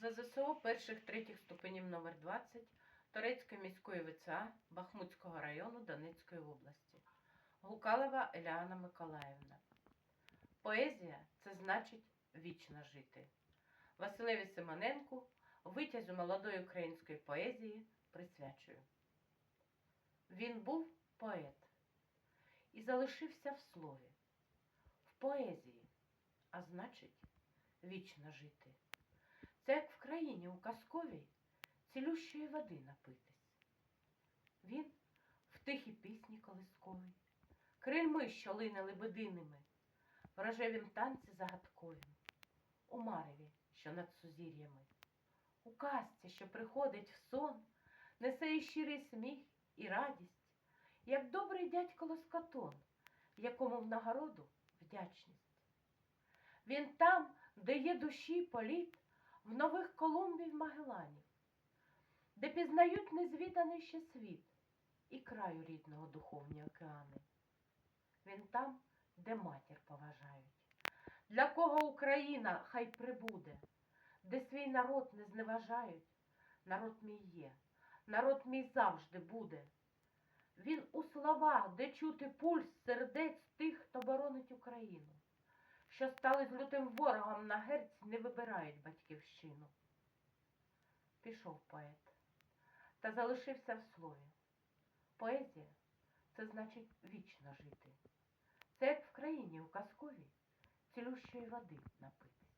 За ЗСО перших третіх ступенів номер 20 Торецької міської ВЦА Бахмутського району Донецької області. Гукалова Еліана Миколаївна. Поезія це значить вічно жити. Василеві Симоненку витязю молодої української поезії присвячую. Він був поет і залишився в слові, в поезії, а значить, вічно жити. Це як в країні у казковій цілющої води напитись. Він в тихій пісні колисковій, крильми, що лине лебединими, в рожевім танці загадковім, у мареві, що над сузір'ями, у казці, що приходить в сон, несе і щирий сміх, і радість, як добрий дядько Лоскотон, якому в нагороду вдячність. Він там, де є душі політ, в нових Колумбів Магеланів, де пізнають незвіданий ще світ і краю рідного духовні океани. Він там, де матір поважають, для кого Україна хай прибуде, де свій народ не зневажають, народ мій є, народ мій завжди буде. Він у словах, де чути пульс сердець тих, хто боронить Україну що стали з лютим ворогом на герць, не вибирають батьківщину. Пішов поет та залишився в слові. Поезія це значить вічно жити. Це як в країні у казковій цілющої води напити.